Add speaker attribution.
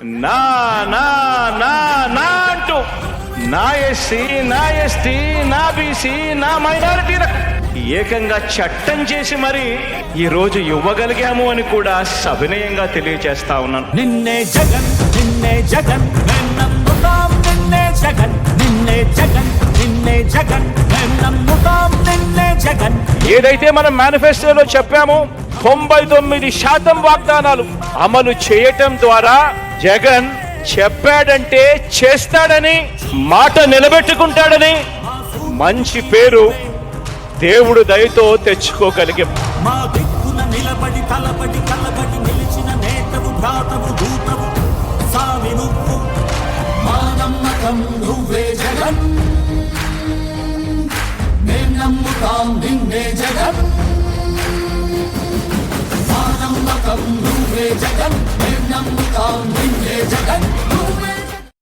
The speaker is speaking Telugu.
Speaker 1: నా నా నా నా అంటూ నా ఎస్సీ నా ఎస్టీ నా బీసీ నా మైనారిటీలకు ఏకంగా చట్టం చేసి మరి ఈ రోజు ఇవ్వగలిగాము అని కూడా సవినయంగా తెలియజేస్తా ఉన్నాను.
Speaker 2: నిన్నే జగన్ నిన్నే జగన్ నిన్నే జగన్ నిన్నే జగన్ నిన్నే జగన్ నిన్నే జగన్.
Speaker 1: ఏదైతే మనం మేనిఫెస్టోలో చెప్పామో తొంభై తొమ్మిది శాతం వాగ్దానాలు అమలు చేయటం ద్వారా జగన్ చెప్పాడంటే చేస్తాడని మాట నిలబెట్టుకుంటాడని మంచి పేరు దేవుడు దయతో తెచ్చుకోగలిగే.
Speaker 2: మా mı kalmış